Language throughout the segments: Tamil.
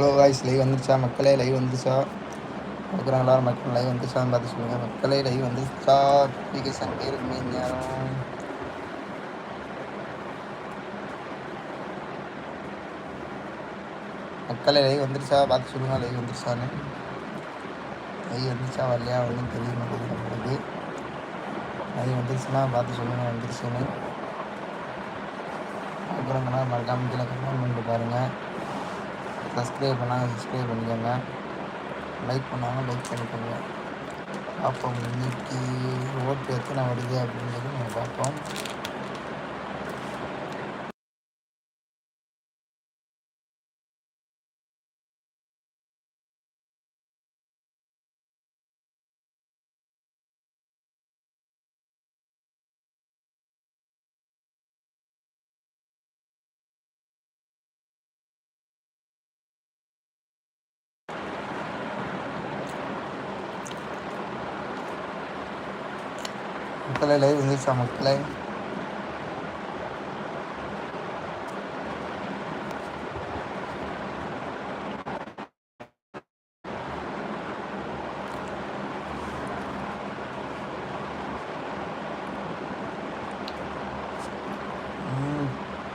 ஹலோ வாய்ஸ் லைவ் வந்துருச்சா? மக்களே லைவ் வந்துருச்சா? பார்க்குறாங்களா? மக்கள் லைவ் வந்துருச்சான்னு பார்த்து சொல்லுங்கள் மக்களே லைவ் வந்துருச்சா? பிகே சண்டே மீன் நேரம். மக்களே லைவ் வந்துருச்சா? பார்த்து சொல்லுங்கள் லைவ் வந்துருச்சான்னு. லைவ் வந்துருச்சா? வரலையா? ஒன்றும் தெரிய மாட்டேங்குது நம்மளுக்கு. லைவ் வந்துருச்சுன்னா பார்த்து சொல்லுங்கள் வந்துருச்சுன்னு. அப்புறம் மறக்காமல் கீழே கமெண்ட் பண்ணிட்டு பாருங்கள் சப்ஸ்கிரைப் பண்ணாங்க சப்ஸ்கிரைப் பண்ணிக்கோங்க. லைக் பண்ணாமல் லைக் பண்ணிக்கோங்க. பார்ப்போம் இன்னைக்கு ஓட்டு எத்தனை வருது அப்படிங்கிறது நம்ம பார்ப்போம். காலை லைவ் இருந்துச்சா மக்களை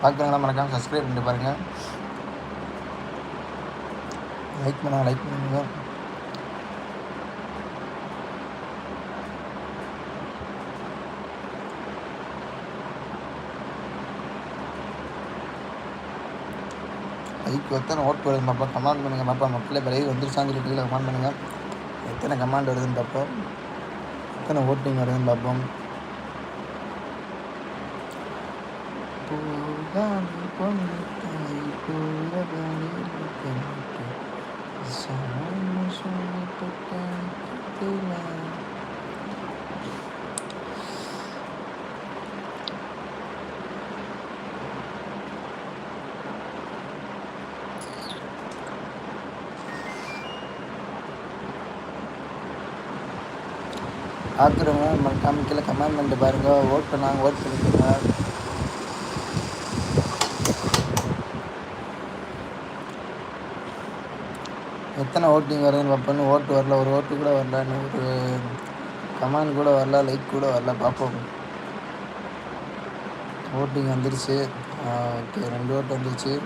பார்க்குறவங்களா மறக்காம சப்ஸ்கிரைப் பண்ணிட்டு பாருங்கள் லைக் பண்ணுங்கள் லைக் பண்ணுங்கள் ஐக்கு எத்தனை ஓட்டு வருதுன்னு பார்ப்போம் கமெண்ட் பண்ணுங்கள் பார்ப்போம் மக்களே இப்போ லைவ் வந்துருச்சான்னு சொல்லி கமெண்ட் பண்ணுங்கள் எத்தனை கமெண்ட் வருதுன்னு பார்ப்போம் எத்தனை ஓட்டிங் வருதுன்னு பார்ப்போம் பூவாணி பார்க்குறவங்க மறக்காம கீழே கமெண்ட் பண்ணிட்டு பாருங்கள் ஓட் பண்ணாங்க ஓட் பண்ணிக்கோங்க. எத்தனை ஓட்டிங் வருதுன்னு பார்ப்போம். ஓட்டு வரல. ஒரு ஓட்டு கூட வரல. ஒரு கமெண்ட் கூட வரல லைக் கூட வரல. பார்ப்போம். ஓட்டிங் வந்துருச்சு. ஓகே ரெண்டு ஓட்டு வந்துருச்சு.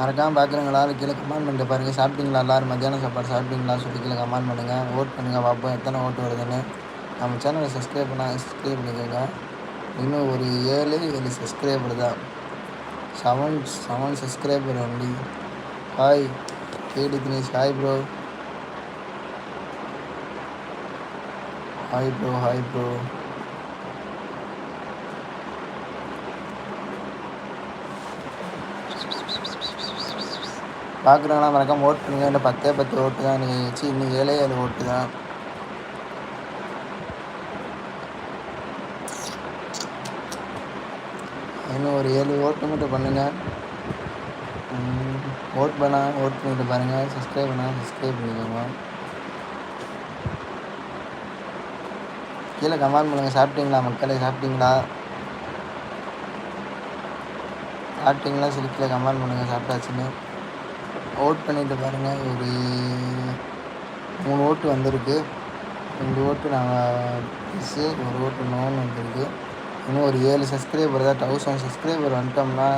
மறக்காமல் பார்க்குறவங்க கீழே கமெண்ட் பண்ணிட்டு பாருங்கள் சாப்பிட்டீங்களா? எல்லோரும் மத்தியானம் சாப்பாடு சாப்பிட்டீங்களா? சொல்லி கீழே கமெண்ட் பண்ணுங்கள் ஓட் பண்ணுங்கள் பார்ப்போம் எத்தனை ஓட்டு வருதுன்னு. நம்ம சேனலை சப்ஸ்கிரைப் பண்ணால் சப்ஸ்கிரைப் பண்ணிக்கோங்க. இன்னும் ஒரு ஏழு ஏழு சப்ஸ்கிரைபர் தான். Seven seven subscriber only hi KD Dinesh. Hi bro hi bro hi bro பார்க்குறவங்களாம் மறக்காமல் ஓட் பண்ணுங்க இன்னும் பத்தே பத்து ஓட்டு தான் நீங்கள் வச்சு இன்னும் ஏழே ஏழு ஓட்டு தான். இன்னும் ஒரு ஏழு ஓட்டு மட்டும் பண்ணுங்கள் ஓட் பண்ணால் ஓட் பண்ணிட்டு பாருங்கள் சப்ஸ்கிரைப் பண்ணால் சப்ஸ்கிரைப் பண்ணிக்கோங்க. கீழே கமெண்ட் பண்ணுங்கள் சாப்பிட்டீங்களா மக்களே? சாப்பிட்டீங்களா? சாப்பிட்டீங்களா? சொல்லி கீழே கமெண்ட் பண்ணுங்கள் சாப்பிட்டாச்சுன்னு. ஓட் பண்ணிட்டு பாருங்கள் ஒரு மூணு ஓட்டு வந்திருக்கு. ரெண்டு ஓட்டு நாங்கள் மிஸ்ஸு ஒரு ஓட்டு நோன்னு வந்திருக்கு. இன்னும் ஒரு ஏழு சப்ஸ்கிரைபர் தான் தௌசண்ட் சப்ஸ்கிரைபர் வந்துட்டோம்னா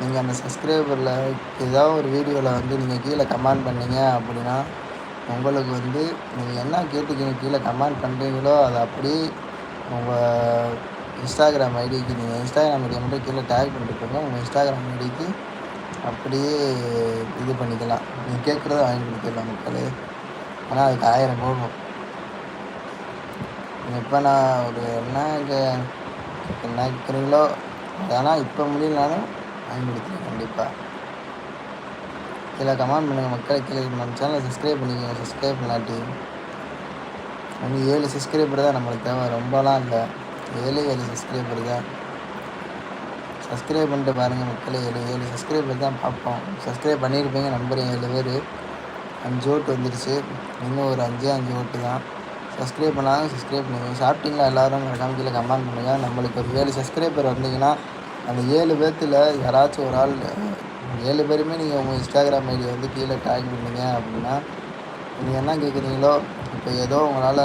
நீங்கள் அந்த சப்ஸ்கிரைபரில் ஏதாவது ஒரு வீடியோவில் வந்து நீங்கள் கீழே கமெண்ட் பண்ணீங்க அப்படின்னா உங்களுக்கு வந்து நீங்கள் என்ன கேட்டுக்கீங்க கீழே கமெண்ட் பண்ணுறீங்களோ அதை அப்படியே உங்கள் இன்ஸ்டாகிராம் ஐடிக்கு நீங்கள் இன்ஸ்டாகிராம் ஐடியை மட்டும் கீழே டேக் பண்ணிட்டு போங்க. உங்கள் இன்ஸ்டாகிராம் ஐடிக்கு அப்படியே இது பண்ணிக்கலாம். நீ கேட்குறத வாங்கி கொடுத்துடலாம் மக்களே. ஆனால் அதுக்கு ஆயிரம் போகும் இப்போ நான் ஒரு என்ன என்ன கேட்குறீங்களோ ஆனால் இப்போ முடியலனாலும் வாங்கி கொடுத்துருவேன் கண்டிப்பாக கீழே கமெண்ட் பண்ணுங்கள் மக்களை. கீழே நம்ம சேனலை சப்ஸ்கிரைப் பண்ணிக்கோங்க. சப்ஸ்கிரைப் பண்ணாட்டி. ஒன்று ஏழு சப்ஸ்கிரைபர் தான் நம்மளுக்கு தேவை. ரொம்பலாம் இல்லை. ஏழு ஏழு சப்ஸ்கிரைபர் தான். சப்ஸ்கிரைப் பண்ணிட்டு பாருங்கள் மக்களே ஏழு ஏழு சப்ஸ்கிரைபர் தான் பார்ப்போம். சப்ஸ்கிரைப் பண்ணியிருப்பீங்க நம்பர் ஏழு பேர். அஞ்சு ஓட்டு வந்துடுச்சு இன்னும் ஒரு அஞ்சே அஞ்சு ஓட்டு தான். சப்ஸ்கிரைப் பண்ணாலும் சப்ஸ்கிரைப் பண்ணுங்கள் சாப்பிட்டீங்களா எல்லோரும் மறக்காம கீழே கமெண்ட் பண்ணுங்கள் நம்மளுக்கு ஒரு ஏழு சப்ஸ்கிரைபர் வந்தீங்கன்னா அந்த ஏழு பேர்த்தில் யாராச்சும் ஒரு ஆள் ஏழு பேருமே நீங்கள் உங்கள் இன்ஸ்டாகிராம் ஐடி வந்து கீழே டேக் பண்ணீங்க அப்படின்னா நீங்கள் என்ன கேட்குறீங்களோ இப்போ ஏதோ உங்களால்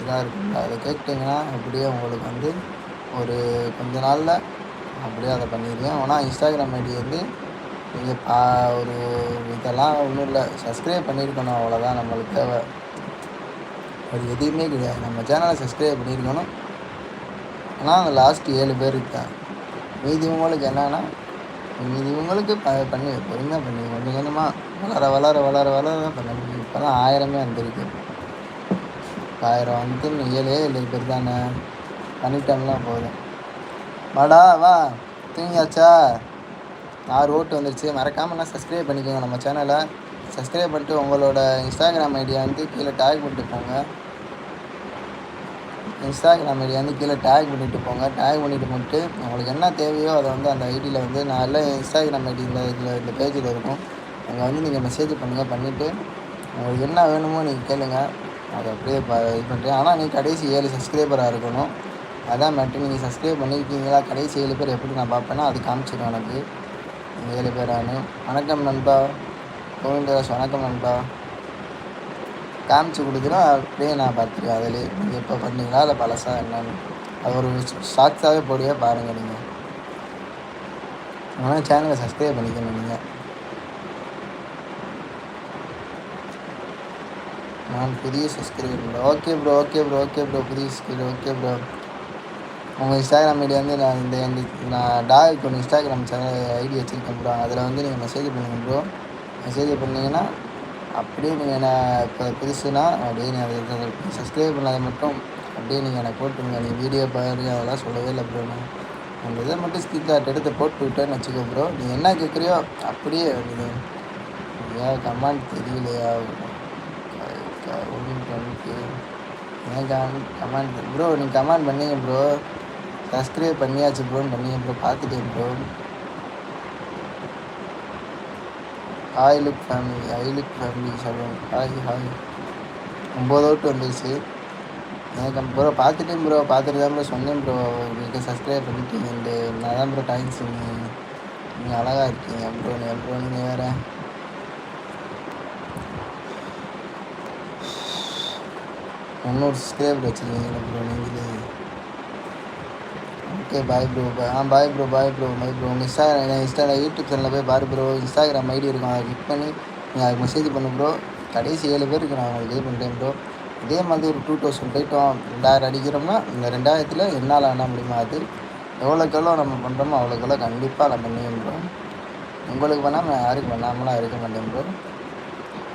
இதாக இருக்குங்களா அதை கேட்டிங்கன்னா அப்படியே உங்களுக்கு வந்து ஒரு கொஞ்ச நாளில் அப்படியே அதை பண்ணியிருக்கேன். ஆனால் இன்ஸ்டாகிராம் ஐடி வந்து நீங்கள் பா ஒரு இதெல்லாம் ஒன்றும் இல்லை. சப்ஸ்கிரைப் பண்ணியிருக்கணும். அவ்வளோதான் நம்மளுக்கு தேவை. அது எதுவுமே கிடையாது. நம்ம சேனலை சப்ஸ்கிரைப் பண்ணியிருக்கணும். ஆனால் அந்த லாஸ்ட் ஏழு பேருக்கு தான் மீதி உங்களுக்கு என்னென்னா மீதி இவங்களுக்கு ப பண்ணி பொறுமையாக பண்ணி கொஞ்சம் கொஞ்சமாக வளர வளர வளர வளர பண்ண முடியும். இப்போ தான் ஆயிரமே வந்திருக்கு. ஆயிரம் வந்து ஏழு ஏழு பேர் தானே. பண்ணிட்டோம்லாம் போதும். வாடா வா. தூங்கியாச்சா? ஆறு ஓட்டு வந்துருச்சு? மறக்காமல் நான் சப்ஸ்கிரைப் பண்ணிக்கோங்க நம்ம சேனலை சப்ஸ்கிரைப் பண்ணிட்டு உங்களோட இன்ஸ்டாகிராம் ஐடியா வந்து கீழே டேக் பண்ணிட்டு போங்க. இன்ஸ்டாகிராம் ஐடியா வந்து கீழே டேக் பண்ணிட்டு போங்க. டேக் பண்ணிட்டு போட்டு உங்களுக்கு என்ன தேவையோ அதை வந்து அந்த ஐடியில் வந்து நான் எல்லாம் இன்ஸ்டாகிராம் ஐடி இந்த இதில் இந்த பேஜில் இருக்கும். அங்கே வந்து நீங்கள் மெசேஜ் பண்ணுங்கள் பண்ணிவிட்டு உங்களுக்கு என்ன வேணுமோ நீங்கள் கேளுங்க. அதை அப்படியே இது பண்ணுறேன் ஆனால் நீங்கள் கடைசி ஏழு சப்ஸ்கிரைபராக இருக்கணும். அதான் மேட்ரு நீங்கள் சப்ஸ்கிரைப் பண்ணியிருக்கீங்களா கடைசி ஏழு பேர் எப்படி நான் பார்ப்பேன்னா அது காமிச்சிடும் எனக்கு. ஏழு பேரானு. வணக்கம் நண்பா. கோவிந்தராஜ் வணக்கம் நண்பா. காமிச்சு கொடுத்துரும் அப்படியே நான் பார்த்துருக்கேன் அதிலே. நீங்கள் இப்போ பண்ணீங்களா? இல்லை பழசாக என்னன்னு. அது ஒரு ஷார்ட்ஸாகவே போடியே பாருங்கள் நீங்கள் ஆனால் சேனலை சப்ஸ்கிரைப் பண்ணிக்கணும் நீங்கள் நான் புதிய subscriber okay bro okay bro okay bro புதிய சப்ஸ்கிரைபர் ஓகே ப்ரோ உங்கள் இன்ஸ்டாகிராம் ஐடி வந்து நான் இந்த நான் டாக் ஒன்று இன்ஸ்டாகிராம் சேனல் ஐடி வச்சுருக்கேன் ப்ரோ அதில் வந்து நீங்கள் மெசேஜ் பண்ணுங்கள் ப்ரோ மெசேஜ் பண்ணிங்கன்னா அப்படியே நீங்கள் என்ன இப்போ புதுசுனா அப்படியே நீங்கள் சப்ஸ்கிரைப் பண்ணாத மட்டும் அப்படியே நீங்கள் எனக்கு போட்டுருங்க நீங்கள் வீடியோ பாருங்க. அதெல்லாம் சொல்லவே இல்லை ப்ரோ நான். அந்த இதை மட்டும் ஸ்கிரீன்ஷாட் எடுத்து போட்டு விட்டேன்னு வச்சுக்கோ ப்ரோ நீங்கள் என்ன கேட்குறியோ அப்படியே நீங்கள் ஏன் கமாண்ட் தெரியலையா? ஏன் கமாண்ட் ப்ரோ நீங்கள் கமாண்ட் பண்ணீங்க ப்ரோ சப்ஸ்கிரைப் பண்ணியாச்சு ப்ரோன்னு பண்ணி ப்ரோ பார்த்துட்டேன் bro hi look family hi look family சொல்லுவோம் ஹாய் ஹாய் ஒம்பது அவுட் வந்துச்சு எனக்கு ப்ரோ பார்த்துட்டேன் ப்ரோ பார்த்துட்டு தான் ப்ரோ சொன்னேன் ப்ரோ உங்களுக்கு சப்ஸ்கிரைப் பண்ணிட்டீங்க இந்த நான் தான் ப்ரோ தேங்க்ஸ் நீங்கள் நீங்கள் அழகாக இருக்கீங்க ப்ரோ நீங்கள் ப்ரோ நீங்கள் வேறு. முந்நூறு சப்ஸ்கிரைபர் வச்சுருக்கீங்க ப்ரோ நீங்களே. Okay bye bro ah bye bro bye bro bye bro உங்கள் இன்ஸ்டாகிராம் இன்ஸ்டாவில் யூடியூப் சேனலில் போய் பாரு ப்ரோ இன்ஸ்டாகிராம் ஐடி இருக்கும். அதை கிளிக் பண்ணி நீங்கள் அதுக்கு மெசேஜ் பண்ணு ப்ரோ கடைசி ஏழு பேருக்கு நான் உங்களுக்கு இது பண்ணுறேன் ப்ரோ இதே மாதிரி ஒரு டூ தௌசண்ட் போயிட்டோம். ரெண்டாயிரம் அடிக்கிறோம்னா இந்த ரெண்டாயிரத்தில் என்னால் என்ன முடியுமா அது? எவ்வளோக்கெவ்வளோ நம்ம பண்ணுறோமோ அவ்வளோக்கெவ்வளோ கண்டிப்பாக நம்ம பண்ணியும் ப்ரோ உங்களுக்கு பண்ணாமல் யாருக்கு பண்ணாமலாம் இருக்க மாட்டேன் ப்ரோ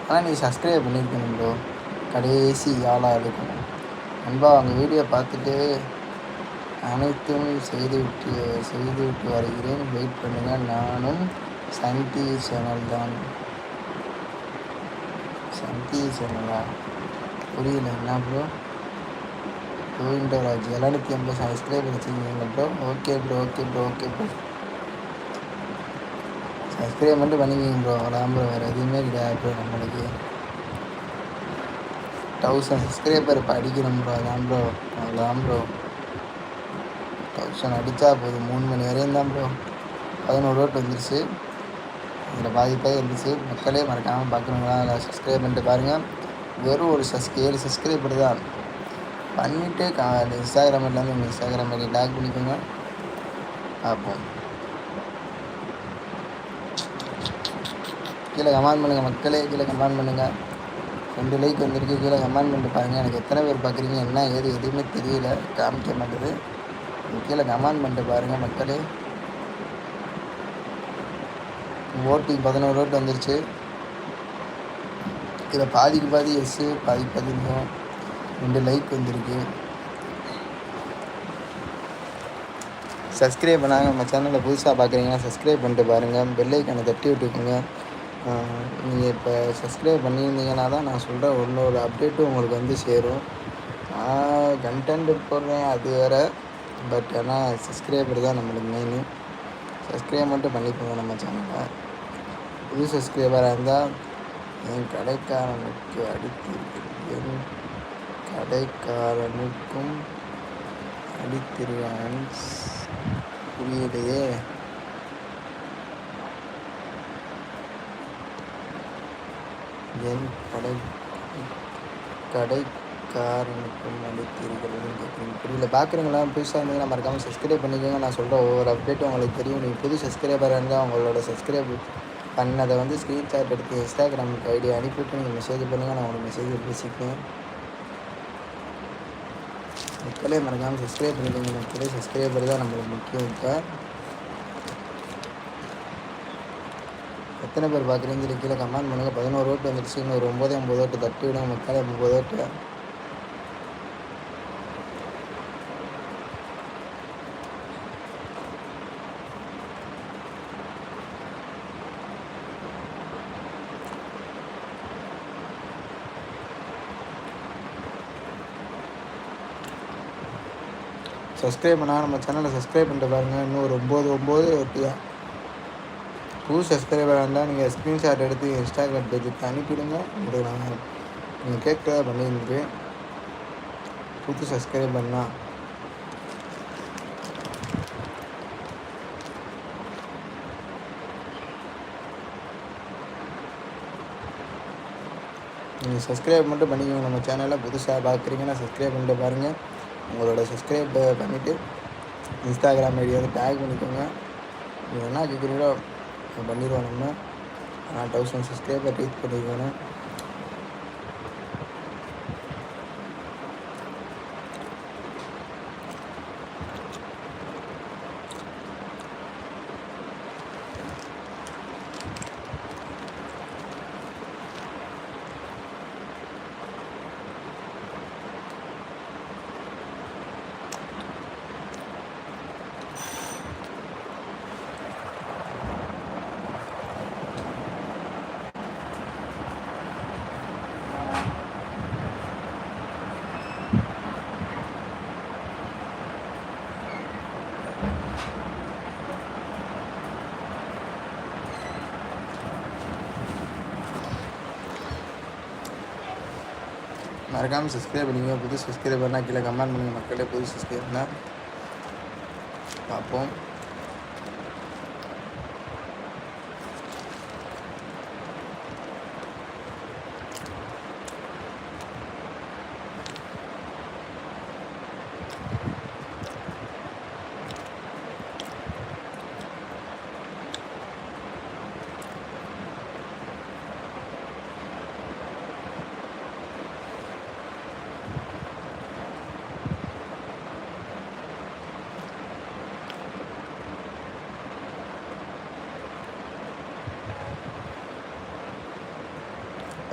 ஆனால் நீ சப்ஸ்கிரைப் பண்ணியிருக்கணும் ப்ரோ கடைசி ஆளாக இருக்கணும். அன்பா அவங்க வீடியோ பார்த்துட்டு அனைத்தும் செய்துவிட்டு செய்துவிட்டு வருகிறேன். வெயிட் பண்ணுங்கள் நானும் சன் டிவி சேனல் தான். சன் டிவி சேனலா புரியல. என்ன ப்ரோ கோவிந்தராஜ். எழுநூற்றி ஐம்பது சப்ஸ்கிரைப் வச்சுருக்கீங்க bro okay bro okay bro okay bro subscribe மட்டும் பண்ணிக்கிங்க ப்ரோ அவ்வளோதான் ப்ரோ வேறு எதுவுமே கிடையாது ப்ரோ நம்மளுக்கு. தௌசண்ட் சப்ஸ்கிரைபர் இப்போ அடிக்கணும் ப்ரோ அதான் ப்ரோ அவ்வளோதான் ப்ரோ தௌசண்ட் அடித்தா போதும். மூணு மணி வரையும் தான் ப்ரோ பதினோரு ஓட்டு வந்துருச்சு. இதில் பாதிப்பாக இருந்துச்சு. மக்களே மறக்காமல் பார்க்கணுங்களா? அதில் சப்ஸ்கிரைப் பண்ணிட்டு பாருங்கள் வெறும் ஒரு சஸ்க் ஏழு சப்ஸ்கிரைபர் தான். பண்ணிவிட்டு கா இன்ஸ்டாகிராம் இல்லாமல் உங்கள் இன்ஸ்டாகிராம் ஐடி லாக் பண்ணிக்கோங்க. பார்ப்போம். கீழே கமெண்ட் பண்ணுங்கள் மக்களே. கீழே கமெண்ட் பண்ணுங்கள் ரெண்டு லைக் வந்திருக்கு. கீழே கமெண்ட் பண்ணிட்டு பாருங்கள் எனக்கு எத்தனை பேர் பார்க்குறீங்க? என்ன ஏது? எதுவுமே தெரியல. காமிக்க மாட்டேது. கீழே கமெண்ட் பண்ணிட்டு பாருங்கள் மக்களே. ஓட்டிங் பதினோரு ஓட்டு வந்துருச்சு. இதில் பாதிக்கு பாதி எஸ்ஸு பாதிக்கு பாதி ரெண்டு லைக் வந்திருக்கு. சப்ஸ்கிரைப் பண்ணாங்க நம்ம சேனலில் புதுசாக பார்க்குறீங்கன்னா சப்ஸ்கிரைப் பண்ணிட்டு பாருங்கள் பெல்லைக்கானை தட்டி விட்டுக்குங்க. நீங்கள் இப்போ சப்ஸ்கிரைப் பண்ணியிருந்தீங்கன்னா தான் நான் சொல்கிற ஒரு அப்டேட்டும் உங்களுக்கு வந்து சேரும். நான் கண்டென்ட் போடுறேன். அது வேறு பட் ஆனால் சப்ஸ்கிரைபர் தான் நம்மளுக்கு மெயின் சப்ஸ்கிரைப் மட்டும் பண்ணிக்கோங்க நம்ம சேனலை புது சப்ஸ்கிரைபராக இருந்தால் என் கடைக்காரனுக்கு அடித்து என் கடைக்காரனுக்கும் அடித்திருவான் புரியலையே என் கடை கடை கார் அளித்தீர்கள் புரியல. பார்க்குறவங்களாம் புதுசாக இருந்தீங்கன்னா மறக்காமல் சப்ஸ்கிரைப் பண்ணிக்கோங்க. நான் சொல்கிற ஒவ்வொரு அப்டேட்டும் உங்களுக்கு தெரியும். நீங்கள் புது சப்ஸ்கிரைபர் இருந்தால் உங்களோட சப்ஸ்கிரைப் பண்ணதை வந்து ஸ்க்ரீன்ஷாட் எடுத்து இன்ஸ்டாகிராமுக்கு ஐடியா அனுப்பிவிட்டு நீங்கள் மெசேஜ் பண்ணுங்கள் நான் உங்களுக்கு மெசேஜ் பேசிக்கிறேன் மக்களே மறக்காமல் சப்ஸ்கிரைப் பண்ணிக்கோங்க. மக்களே சப்ஸ்கிரைபர் தான் நம்மளுக்கு முக்கியம் இப்போ. எத்தனை பேர் பார்க்குறீங்க சொல்லி கீழே கமெண்ட் பண்ணுங்கள் பதினோரு ஓட்டு வந்துருச்சு. இன்னொரு ஒரு ஒம்பது ஓட்டு தட்டி விடுங்க மக்களே ஒம்பது ஓட்டு. சப்ஸ்கிரைப் பண்ணால் நம்ம சேனலை சப்ஸ்கிரைப் பண்ணிட்டு பாருங்கள் இன்னும் ஒரு ஒம்பது ஒம்பது ஒட்டியா புது சப்ஸ்கிரைபர் இருந்தால் நீங்கள் ஸ்க்ரீன்ஷாட் எடுத்து இன்ஸ்டாகிராம் பேஜுக்கு அனுப்பிவிடுங்க உங்களுக்கு நாங்கள் நீங்கள் கேட்க பண்ணியிருக்கு புது சப்ஸ்கிரைப் பண்ணால் நீங்கள் சப்ஸ்கிரைப் மட்டும் பண்ணிக்கோங்க. நம்ம சேனலில் புதுசாக பார்க்குறீங்கன்னா சப்ஸ்கிரைப் பண்ணிட்டு பாருங்கள் உங்களோட சப்ஸ்கிரைப் பண்ணிவிட்டு இன்ஸ்டாகிராம் ஐடி வந்து டேக் பண்ணிக்கோங்க. நீங்கள் என்ன கேட்குறீங்களோ பண்ணிடுவோம் நம்ம. ஆனால் தௌசண்ட் சப்ஸ்கிரைபர் ரீச் பண்ணிக்கணும் மறக்காமல் சப்ஸ்கிரைப் பண்ணிங்க புது சப்ஸ்கிரைபர்னால் கீழே கமெண்ட் பண்ணுங்கள் மக்களே புது சப்ஸ்கிரைபர்னால் பார்ப்போம்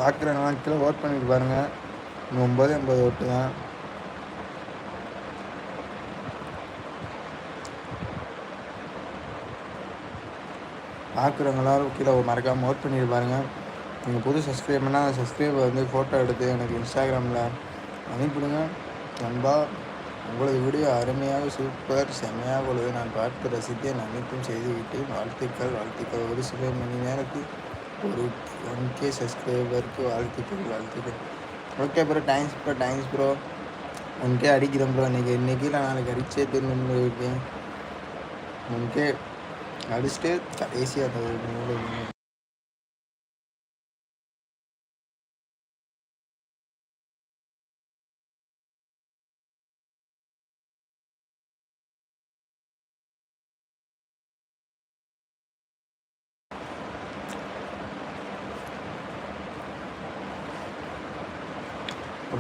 பார்க்குறவங்களாம் கீழே ஓட் பண்ணிட்டு பாருங்கள் இன்னும் ஒம்பது எண்பது ஓட்டு தான். பார்க்குறவங்க எல்லாரும் கீழே மறக்காமல் ஓட் பண்ணிட்டு பாருங்கள் நீங்கள் புது சப்ஸ்கிரைப் பண்ணால் அந்த வந்து ஃபோட்டோ எடுத்து எனக்கு இன்ஸ்டாகிராமில் அனுப்பிவிடுங்க நண்பா உங்களது வீடியோ அருமையாக சூப்பர் செம்மையாக உள்ளது. நான் பார்த்து ரசித்தேன். அனைத்தும் செய்துவிட்டேன் வாழ்த்துக்கள் வாழ்த்துக்கள். ஒரு சில மணி நேரத்தில் ஒரு ஒன் கே சப்ஸ்கிரைபருக்கு வாழ்த்துக்கள் வாழ்த்துக்கள். Okay bro thanks bro thanks bro one K அடிக்கிறேன் ப்ரோ இன்றைக்கி இன்றைக்கி நான் நாளைக்கு அடிச்சே திரும்ப இருக்கேன் ஒன் கே அடிச்சுட்டு கடைசியாக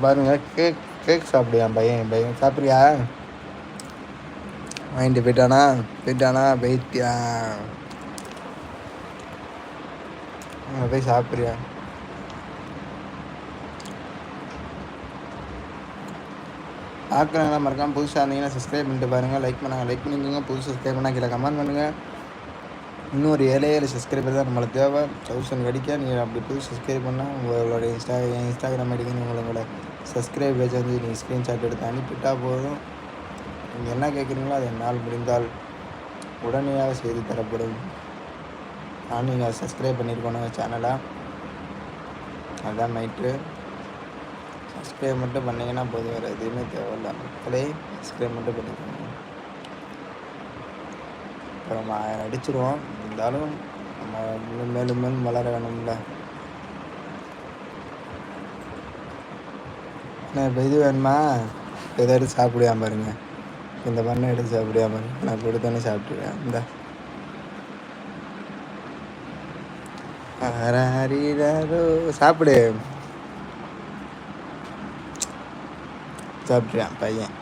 பாருங்கள் பாருங்க கேக் கேக் சாப்பிடுவேன் பையன் பையன். சாப்பிட்றியா? வாங்கிட்டு போயிட்டானா? போயிட்டானா? போயிட்டியா? போய் சாப்பிட்றியா? பார்க்குறாங்களா மறக்காமல் புதுசாக இருந்தீங்கன்னா சப்ஸ்கிரைப் பண்ணிட்டு பாருங்கள் லைக் பண்ணாங்க லைக் பண்ணிக்கோங்க. புது சப்ஸ்கிரைப் பண்ணால் கீழே கமெண்ட் பண்ணுங்கள் இன்னும் ஒரு ஏழை ஏழு சப்ஸ்கிரைபர் தான் நம்மளுக்கு தேவை. தௌசண்ட் கடிக்க நீங்கள் அப்படி புது சப்ஸ்கிரைப் பண்ணால் உங்களோட இன்ஸ்டா இன்ஸ்டாகிராம் ஐடிக்கு உங்களோட சப்ஸ்கிரைப் பேஜ் வந்து நீங்கள் ஸ்க்ரீன்ஷாட் எடுத்து அனுப்பிட்டால் போதும். நீங்கள் என்ன கேட்குறீங்களோ அது என்னால் முடிந்தால் உடனடியாக செய்து தரப்படும். நான் நீங்கள் சப்ஸ்கிரைப் பண்ணியிருக்கணும் சேனலை அதுதான் நைட்டு சப்ஸ்கிரைப் மட்டும் பண்ணிங்கன்னா போதும். வேறு எதுவுமே தேவையில்ல. மக்களே சப்ஸ்கிரைப் மட்டும் பண்ணிக்கோங்க. அப்புறம் ஆயிரம் அடிச்சிருவோம். இருந்தாலும் நம்ம மேலும் மேலும் வளர வேணும்ல. நான் இப்போ இது வேணுமா? இதை எடுத்து சாப்பிடுவேன் பாருங்க. இந்த பண்ணை எடுத்து சாப்பிடுவா பாருங்க. நான் கொடுத்தோன்னே சாப்பிட்டுருவேன் இந்த. சாப்பிடு. சாப்பிட்றான் பையன்.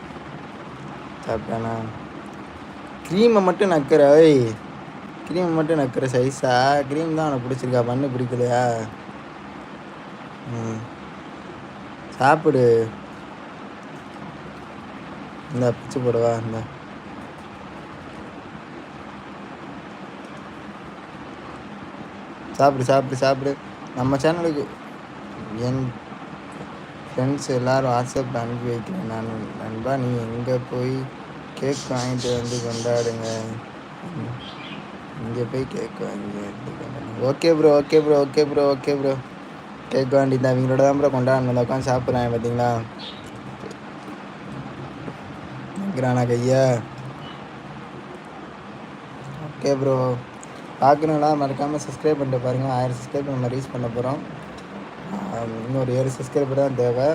சாப்பிட்டானா? க்ரீமை மட்டும் நக்கிற ஓய். க்ரீமை மட்டும் நக்கிற சைஸா க்ரீம் தான் அவனை பிடிச்சிருக்கா? பண்ணு பிடிக்கலையா? ம். சாப்பிடு. இந்த பிச்சு போடவா இந்த. சாப்பிடு சாப்பிடு சாப்பிடு. நம்ம சேனலுக்கு என் ஃப்ரெண்ட்ஸ் எல்லோரும் வாட்ஸ்அப்பில் அனுப்பி வைக்கிறேன். நான் நண்பா நீ எங்கே போய் கேக் வாங்கிட்டு வந்து கொண்டாடுங்க? இங்கே போய் கேக் வாங்கி வந்து கொண்டாடுங்க. Okay bro okay bro okay bro okay bro cake வாண்டி தான். அவங்களோட தான் ப்ரோ கொண்டாடணும். உட்காந்து சாப்பிட்றேன் பார்த்தீங்களா நிற்கிறானா கையா? ஓகே ப்ரோ பார்க்கணுங்களா மறக்காமல் சப்ஸ்கிரைப் பண்ணிட்டு பாருங்கள் ஆயிரம் சப்ஸ்கிரைப் நம்ம ரீச் பண்ண போகிறோம் இன்னொரு ஏழு சப்ஸ்கிரைபர் தான் தேவை.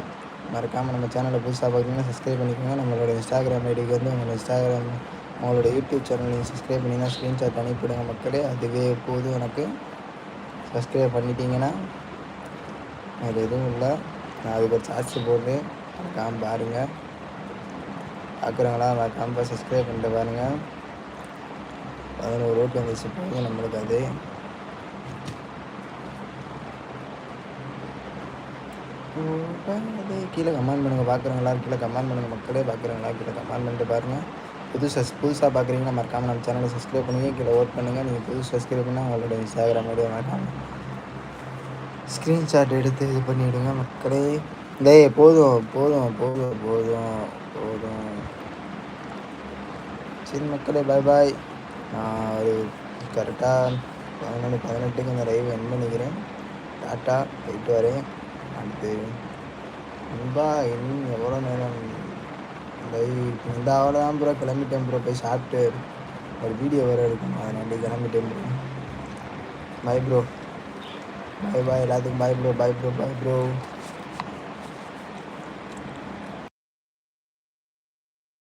மறக்காமல் நம்ம சேனலை புதுசாக பார்க்குறீங்கன்னா சப்ஸ்கிரைப் பண்ணிக்கோங்க. நம்மளோட இன்ஸ்டாகிராம் ஐடிக்கு வந்து உங்களோட இன்ஸ்டாகிராம் உங்களோட யூடியூப் சேனல் நீங்கள் சப்ஸ்கிரைப் பண்ணிங்கன்னா ஸ்க்ரீன்ஷாட் அனுப்பிவிடுங்க மக்களே. அதுவே போதும் எனக்கு. சப்ஸ்கிரைப் பண்ணிட்டீங்கன்னா வேறு எதுவும் இல்லை. நான் அதுக்கு ஒரு சார்ஜ் போட்டு மறக்காமல் பாருங்கள் பார்க்குறவங்களா மறக்காமல் சப்ஸ்கிரைப் பண்ணிட்டு பாருங்கள் பதினோரு ரோட்டு வந்துச்சு போங்க நம்மளுக்கு அது. கீழே கமெண்ட் பண்ணுங்கள் பார்க்குறவங்களா கீழே கமெண்ட் பண்ணுங்கள் மக்களே பார்க்குறவங்களா கீழே கமெண்ட் பண்ணிட்டு பாருங்கள் புதுசாக புதுசாக பார்க்குறீங்கன்னா மறக்காமல் நம்ம சேனலை சப்ஸ்கிரைப் பண்ணுங்கள் கீழே ஓட் பண்ணுங்கள் நீங்கள் புது சப்ஸ்கிரைப் பண்ணால் உங்களோட இன்ஸ்டாகிராம் ஐடியா மறக்காமல் ஸ்க்ரீன்ஷாட் எடுத்து இது பண்ணிவிடுங்க மக்களே. டேய் போதும் போதும் போதும் போதும் போதும். சரி மக்களே பாய் பாய் நான் ஒரு கரெக்டாக பதினொன்று பதினெட்டுக்கு இந்த லைவ் என் பண்ணிக்கிறேன். டாட்டா போயிட்டு வரேன். அடுத்து அன்பா இன்னும் எவ்வளோ நேரம் லைவ் இந்த அவ்வளோதான் ப்ரோ கிளம்பிட்டேன் ப்ரோ போய் சாப்பிட்டு ஒரு வீடியோ வேறு எடுக்கணும். அதனால கிளம்பிட்டேன் bro bye bro bye bye எல்லாத்துக்கும் bye bro bye bro bye bro